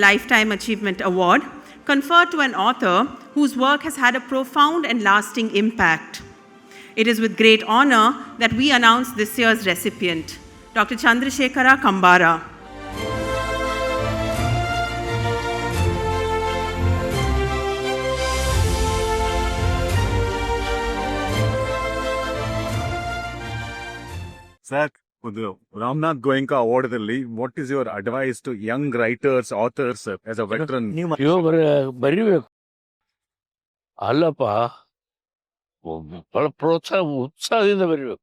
Lifetime Achievement Award conferred to an author whose work has had a profound and lasting impact. It is with great honor that we announce this year's recipient, Dr. Chandrasekhara Kambara. Sir ಒಂದು Ramnath Goenka ಅವಾರ್ಡ್ದಲ್ಲಿ what is your advice to young writers authors as a veteran ನೀವು ಬರಿಬೇಕು. ಅಲ್ಲಪ್ಪ ಬಹಳ ಪ್ರೋತ್ಸಾಹ ಉತ್ಸಾಹದಿಂದ ಬರಿಬೇಕು.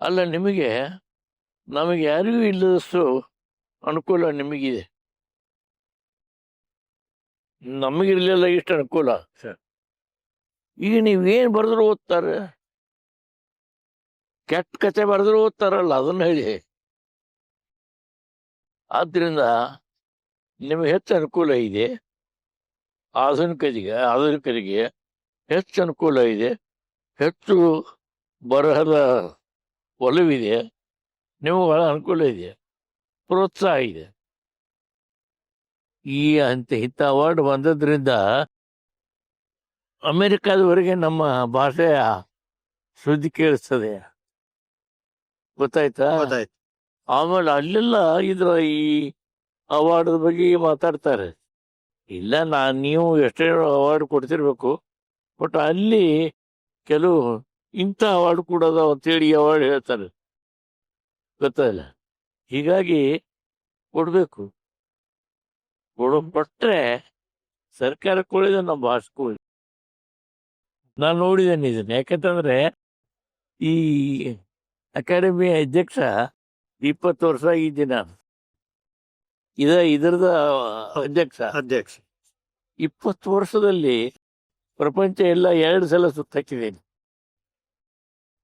ಅಲ್ಲ ನಿಮಗೆ ನಮಗೆ ಯಾರಿಗೂ ಇಲ್ಲದಷ್ಟು ಅನುಕೂಲ ನಿಮಗಿದೆ. ನಮಗಿರ್ಲಿಲ್ಲ ಇಷ್ಟು ಅನುಕೂಲ. ಸರ್. ಈಗ ನೀವೇನ್ ಬರೆದ್ರು ಓದ್ತಾರೆ? ಕೆಟ್ಟ ಕತೆ ಬರೆದ್ರು ಓದ್ತಾರಲ್ಲ ಅದನ್ನ ಹೇಳಿ. ಆದ್ರಿಂದ ನಿಮಗೆ ಹೆಚ್ಚು ಅನುಕೂಲ ಇದೆ. ಆಧುನಿಕರಿಗೆ ಆಧುನಿಕರಿಗೆ ಹೆಚ್ಚು ಅನುಕೂಲ ಇದೆ. ಹೆಚ್ಚು ಬರಹದ ಒಲವಿದೆ. ನಿಮಗೆ ಬಹಳ ಅನುಕೂಲ ಇದೆ. ಪ್ರೋತ್ಸಾಹ ಇದೆ. ಈ ಅಂತ ಇಂಥ ಅವಾರ್ಡ್ ಬಂದದ್ರಿಂದ ಅಮೆರಿಕಾದವರೆಗೆ ನಮ್ಮ ಭಾಷೆಯ ಸುದ್ದಿ ಕೇಳಿಸ್ತದೆ. ಗೊತ್ತಾಯ್ತಾ? ಗೊತ್ತಾಯ್ತು. ಆಮೇಲೆ ಅಲ್ಲೆಲ್ಲ ಇದ್ರ ಈ ಅವಾರ್ಡ್ ಬಗ್ಗೆ ಮಾತಾಡ್ತಾರೆ. ಇಲ್ಲ ನಾ ನೀವು ಎಷ್ಟೇ ಅವಾರ್ಡ್ ಕೊಡ್ತಿರ್ಬೇಕು ಬಟ್ ಅಲ್ಲಿ ಕೆಲವು ಇಂಥ ಅವಾರ್ಡ್ ಕೊಡೋದು ಅಂತೇಳಿ ಅವಾರ್ಡ್ ಹೇಳ್ತಾರೆ. ಗೊತ್ತಾಯಿಲ್ಲ ಹೀಗಾಗಿ ಕೊಡಬೇಕು. ಕೊಡೋ ಕೊಟ್ರೆ ಸರ್ಕಾರ ಕೊಡಿದ ನಮ್ಮ ಭಾಷೆಗೂ ನಾನು ನೋಡಿದ್ದೇನೆ ಇದನ್ನ. ಯಾಕಂತಂದ್ರೆ ಈ ಅಕಾಡೆಮಿ ಅಧ್ಯಕ್ಷ ಇಪ್ಪತ್ತು ವರ್ಷ ಆಗಿದ್ದೀನಿ ನಾನು ಇದ ಇದ್ರದ ಅಧ್ಯಕ್ಷ. ಅಧ್ಯಕ್ಷ. ಇಪ್ಪತ್ತು ವರ್ಷದಲ್ಲಿ ಪ್ರಪಂಚ ಎಲ್ಲ ಎರಡು ಸಲ ಸುತ್ತಾಕಿದ್ದೀನಿ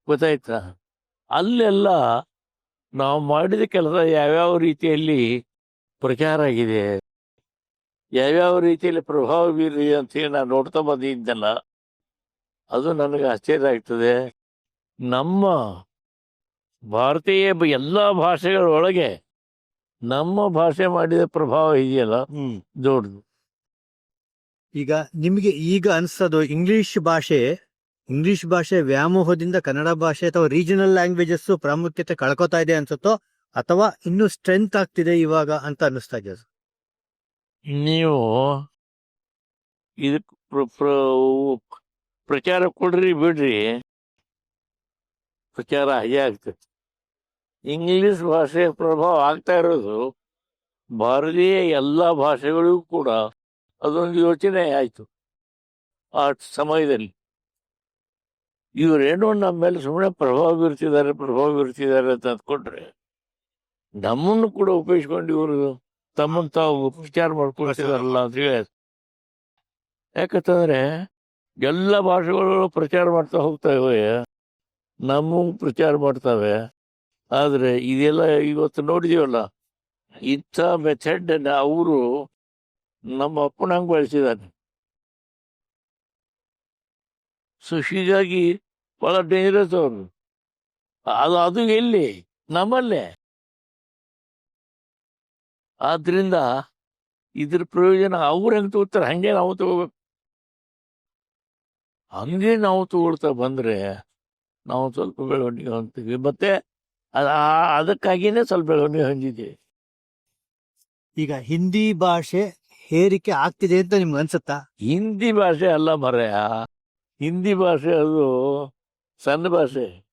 ಗೊತ್ತಾಯ್ತಾ? ಅಲ್ಲೆಲ್ಲ ನಾವು ಮಾಡಿದ ಕೆಲಸ ಯಾವ್ಯಾವ ರೀತಿಯಲ್ಲಿ ಪ್ರಚಾರ ಆಗಿದೆ? ಯಾವ್ಯಾವ ರೀತಿಯಲ್ಲಿ ಪ್ರಭಾವ ಬೀರಿದೆ ಅಂತೇಳಿ ನಾನು ನೋಡ್ತಾ ಬಂದಿದ್ದಲ್ಲ. ಅದು ನನಗೆ ಆಶ್ಚರ್ಯ ಆಗ್ತದೆ. ನಮ್ಮ ಭಾರತೀಯ ಎಲ್ಲ ಭಾಷೆಗಳೊಳಗೆ ನಮ್ಮ ಭಾಷೆ ಮಾಡಿದ ಪ್ರಭಾವ ಇದೆಯಲ್ಲ? ದೊಡ್ಡದು ಈಗ ನಿಮಗೆ ಈಗ ಅನ್ಸೋದು ಇಂಗ್ಲಿಷ್ ಭಾಷೆ ಇಂಗ್ಲಿಷ್ ಭಾಷೆ ವ್ಯಾಮೋಹದಿಂದ ಕನ್ನಡ ಭಾಷೆ ಅಥವಾ ರೀಜನಲ್ ಲ್ಯಾಂಗ್ವೇಜಸ್ ಪ್ರಾಮುಖ್ಯತೆ ಕಳ್ಕೊತಾ ಇದೆ ಅನ್ಸುತ್ತೋ ಅಥವಾ ಇನ್ನೂ ಸ್ಟ್ರೆಂತ್ ಆಗ್ತಿದೆ ಇವಾಗ ಅಂತ ಅನ್ನಿಸ್ತಾ ಇದೆ ನೀವು ಇದಕ್ಕೆ ಪ್ರ- ಪ್ರ- ಪ್ರಚಾರ ಕೊಡ್ರಿ ಬಿಡ್ರಿ. ಪ್ರಚಾರ ಹಾಗೆ ಆಗ್ತದೆ ಇಂಗ್ಲಿಷ್ ಭಾಷೆಯ ಪ್ರಭಾವ ಆಗ್ತಾ ಇರೋದು ಭಾರತೀಯ ಎಲ್ಲ ಭಾಷೆಗಳಿಗೂ ಕೂಡ ಅದೊಂದು ಯೋಚನೆ ಆಯಿತು ಆ ಸಮಯದಲ್ಲಿ. ಇವರೇನೋ ನಮ್ಮ ಮೇಲೆ ಸುಮ್ಮನೆ ಪ್ರಭಾವ ಬೀರ್ತಿದ್ದಾರೆ ಪ್ರಭಾವ ಬೀರ್ತಿದ್ದಾರೆ ಅಂತ ಅಂದ್ಕೊಂಡ್ರೆ ನಮ್ಮನ್ನು ಕೂಡ ಉಪಯೋಗಿಸ್ಕೊಂಡು ಇವರು ತಮ್ಮನ್ನು ತಾವು ಉಪಚಾರ ಮಾಡ್ಕೊಳ್ತಿದಾರಲ್ಲ ಅಂತ ಹೇಳಿ. ಯಾಕಂತಂದ್ರೆ ಎಲ್ಲ ಭಾಷೆಗಳು ಪ್ರಚಾರ ಮಾಡ್ತಾ ಹೋಗ್ತಾ ಇವೆ ನಮ್ಮ ಪ್ರಚಾರ ಮಾಡ್ತವೆ. ಆದ್ರೆ ಇದೆಲ್ಲ ಇವತ್ತು ನೋಡಿದೀವಲ್ಲ, ಇಂಥ ಮೆಥಡ್ ಅವರು ನಮ್ಮ ಅಪ್ಪನಂಗೆ ಬಳಸಿದ್ದಾನೆ ಸೊ ಹೀಗಾಗಿ ಬಹಳ ಡೇಂಜರಸ್ ಅವರು. ಅದು ಅದು ಎಲ್ಲಿ? ನಮ್ಮಲ್ಲೇ. ಆದ್ರಿಂದ ಇದ್ರ ಪ್ರಯೋಜನ ಅವ್ರು ಹೆಂಗೆ ತಗೋತಾರೆ, ಹಂಗೆ ನಾವು ತಗೋಬೇಕು. ಹಂಗೆ ನಾವು ತಗೊಳ್ತಾ ಬಂದ್ರೆ ನಾವು ಸ್ವಲ್ಪ ಬೆಳವಣಿಗೆ ಅಂತೀವಿ ಮತ್ತೆ ಅದ್- ಅದಕ್ಕಾಗಿನೇ ಸ್ವಲ್ಪ ಬೆಳವಣಿಗೆ ಹೊಂದಿದೆ. ಈಗ ಹಿಂದಿ ಭಾಷೆ ಹೇರಿಕೆ ಆಗ್ತಿದೆ ಅಂತ ನಿಮ್ಗೆ ಅನ್ಸುತ್ತಾ? ಹಿಂದಿ ಭಾಷೆ ಅಲ್ಲ ಮರೆಯ ಹಿಂದಿ ಭಾಷೆ ಅದು ಸಣ್ಣ ಭಾಷೆ.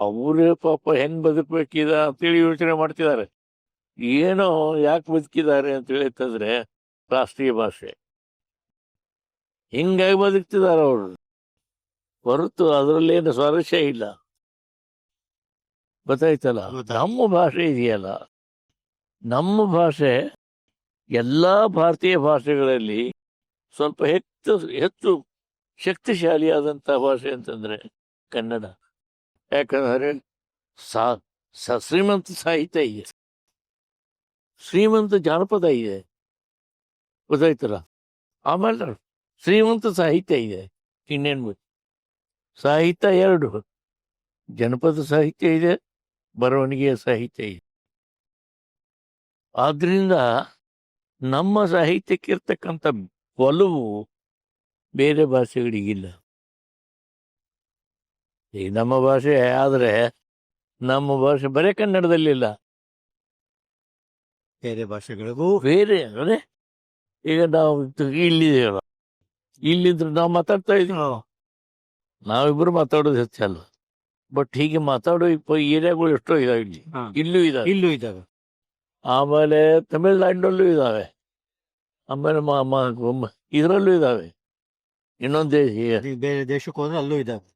ಅವರೇ ಪಾಪ ಹೆಂಗ್ ಬದುಕಬೇಕಿದ ಅಂತೇಳಿ ಯೋಚನೆ ಮಾಡ್ತಿದ್ದಾರೆ. ಏನೋ ಯಾಕೆ ಬದುಕಿದ್ದಾರೆ ಅಂತ ಹೇಳಿದ್ರೆ ರಾಷ್ಟ್ರೀಯ ಭಾಷೆ. ಹಿಂಗಾಗಿ ಬದುಕ್ತಿದ್ದಾರೆ ಅವರು. ಹೊರತು ಅದರಲ್ಲೇನು ಸ್ವಾರಸ್ಯ ಇಲ್ಲ. ಗೊತ್ತಾಯ್ತಲ್ಲ? ನಮ್ಮ ಭಾಷೆ ಇದೆಯಲ್ಲ. ನಮ್ಮ ಭಾಷೆ ಎಲ್ಲಾ ಭಾರತೀಯ ಭಾಷೆಗಳಲ್ಲಿ ಸ್ವಲ್ಪ ಹೆಚ್ಚು ಹೆಚ್ಚು ಶಕ್ತಿಶಾಲಿಯಾದಂಥ ಭಾಷೆ ಅಂತಂದ್ರೆ ಕನ್ನಡ. ಯಾಕಂದ್ರೆ ಸ- ಶ್ರೀಮಂತ ಸಾಹಿತ್ಯ ಇದೆ. ಶ್ರೀಮಂತ ಜಾನಪದ ಇದೆ. ಗೊತ್ತಾಯ್ತಲ್ಲ? ಆಮೇಲೆ ಶ್ರೀಮಂತ ಸಾಹಿತ್ಯ ಇದೆ. ಇನ್ನೇನು ಸಾಹಿತ್ಯ ಎರಡು. ಜನಪದ ಸಾಹಿತ್ಯ ಇದೆ. ಬರವಣಿಗೆಯ ಸಾಹಿತ್ಯ ಇದೆ. ಆದ್ರಿಂದ ನಮ್ಮ ಸಾಹಿತ್ಯಕ್ಕಿರ್ತಕ್ಕಂಥ ಒಲವು ಬೇರೆ ಭಾಷೆಗಳಿಗಿಲ್ಲ. ಈ ನಮ್ಮ ಭಾಷೆ ಆದ್ರೆ ನಮ್ಮ ಭಾಷೆ ಬರೇ ಕನ್ನಡದಲ್ಲಿಲ್ಲ ಬೇರೆ ಭಾಷೆಗಳಿಗೂ ಬೇರೆ ಅಂದರೆ ಈಗ ನಾವು ಇಲ್ಲಿದ್ದೇವಲ್ಲ. ಇಲ್ಲಿದ್ರು ನಾವು ಮಾತಾಡ್ತಾ ಇದೀವಿ ನಾವಿಬ್ರು ಮಾತಾಡೋದು ಹೆಚ್ಚಲ್ಲ ಬಟ್ ಹೀಗೆ ಮಾತಾಡೋ ಇಪ್ಪ ಏರಿಯಾಗಳು ಎಷ್ಟೋ ಇದಾವೆ ಇಲ್ಲಿ. ಇಲ್ಲೂ ಇದಾವೆ. ಇಲ್ಲೂ ಇದಾವೆ. ಆಮೇಲೆ ತಮಿಳ್ನಾಡಿನಲ್ಲೂ ಇದಾವೆ. ಆಮೇಲೆ ಇದರಲ್ಲೂ ಇದಾವೆ. ಇನ್ನೊಂದು ದೇಶ ಬೇರೆ ದೇಶಕ್ಕೆ ಹೋದ್ರೆ ಅಲ್ಲೂ ಇದಾವೆ?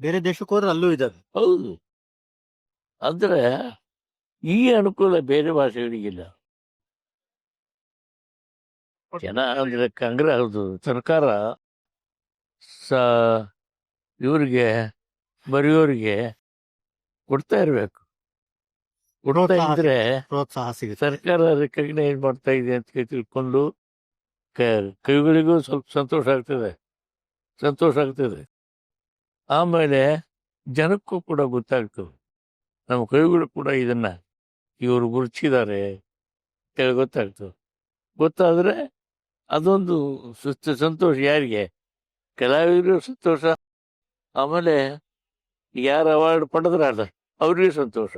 ಬೇರೆ ದೇಶಕ್ಕೆ ಹೋದ್ರೆ ಅಲ್ಲೂ ಇದಾವೆ. ಹೌದು. ಅಂದ್ರೆ ಈ ಅನುಕೂಲ ಬೇರೆ ಭಾಷೆಗಳಿಗಿಲ್ಲ ಜನ ಅಂದ್ರೆ ಕಾಂಗ್ರೆಸ್ ಹೌದು. ಸರ್ಕಾರ ಸ ಇವ್ರಿಗೆ ಬರೆಯೋರಿಗೆ ಕೊಡ್ತಾ ಇರಬೇಕು. ಕೊಡ್ತಾ ಇದ್ರೆ ಪ್ರೋತ್ಸಾಹ ಸಿಗುತ್ತೆ. ಸರ್ಕಾರ ರೆಕಗ್ನೈಸ್ ಮಾಡ್ತಾ ಇದೆ ಅಂತ ತಿಳ್ಕೊಂಡು ಕ- ಕೈಗಳಿಗೂ ಸ್ವಲ್ಪ ಸಂತೋಷ ಆಗ್ತದೆ. ಸಂತೋಷ ಆಗ್ತದೆ. ಆಮೇಲೆ ಜನಕ್ಕೂ ಕೂಡ ಗೊತ್ತಾಗ್ತದೆ. ನಮ್ಮ ಕೈಗಳು ಕೂಡ ಇದನ್ನ ಇವರು ಗುರುಚಿದ್ದಾರೆ ಕೇಳಿ ಗೊತ್ತಾಗ್ತದೆ. ಗೊತ್ತಾದ್ರೆ ಅದೊಂದು ಸುಸ್ತ ಸಂತೋಷ ಯಾರಿಗೆ? ಕಲಾವಿದರು ಸಂತೋಷ ಆಮೇಲೆ ಯಾರು ಅವಾರ್ಡ್ ಪಡೆದ್ರಲ್ಲ ಅವ್ರಿಗೆ ಸಂತೋಷ.